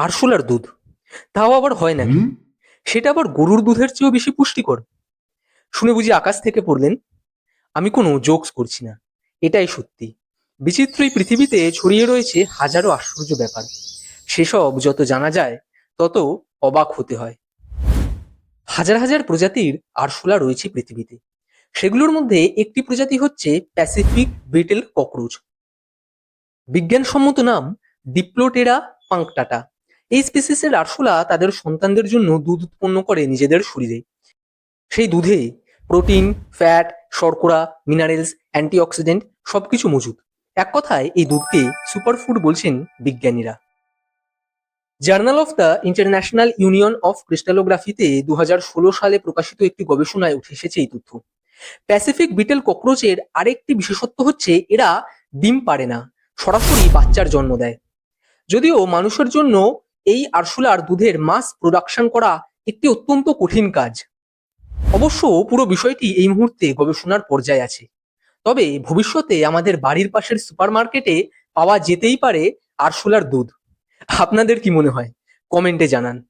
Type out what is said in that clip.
আরশোলার দুধ। তাও আবার হয় নাকি? সেটা আবার গরুর দুধের চেয়েও বেশি পুষ্টিকর। শুনে বুঝি আকাশ থেকে পড়লেন আমি কোনো জোকস করছি না। এটাই সত্যি। বিচিত্র এই পৃথিবীতে ছড়িয়ে রয়েছে হাজারো আশ্চর্য ব্যাপার। সেসব যত জানা যায় তত অবাক হতে হয়। হাজার হাজার প্রজাতির আরশোলা রয়েছে পৃথিবীতে। সেগুলোর মধ্যে একটি প্রজাতি হচ্ছে প্যাসিফিক বিটেল ককরোচ। বিজ্ঞানসম্মত নাম ডিপ্লোটেরা পাংকটাটা। এই স্পিসিসের আরশোলা তাদের সন্তানদের জন্য দুধ উৎপন্ন করে নিজেদের শরীরে। সেই দুধে প্রোটিন ফ্যাট শর্করা মিনারেলস অ্যান্টিঅক্সিডেন্ট সবকিছু মজুদ এক কথায় এই দুধকে সুপারফুড বলছেন বিজ্ঞানীরা। Journal of the international union of ক্রিস্টালোগ্রাফিতে দু হাজার ষোলো সালে প্রকাশিত একটি গবেষণায় উঠে এসেছে এই তথ্য। প্যাসিফিক বিটেল ককরোচের আরেকটি বিশেষত্ব হচ্ছে এরা ডিম পারে না, সরাসরি বাচ্চার জন্ম দেয়। যদিও মানুষের জন্য এই আরশোলার দুধের মাস প্রোডাকশন করা একটি অত্যন্ত কঠিন কাজ। অবশ্য পুরো বিষয়টি এই মুহূর্তে গবেষণার পর্যায়ে আছে। তবে ভবিষ্যতে আমাদের বাড়ির পাশের সুপার মার্কেটে পাওয়া যেতেই পারে আরশোলার দুধ। আপনাদের কি মনে হয়? কমেন্টে জানান।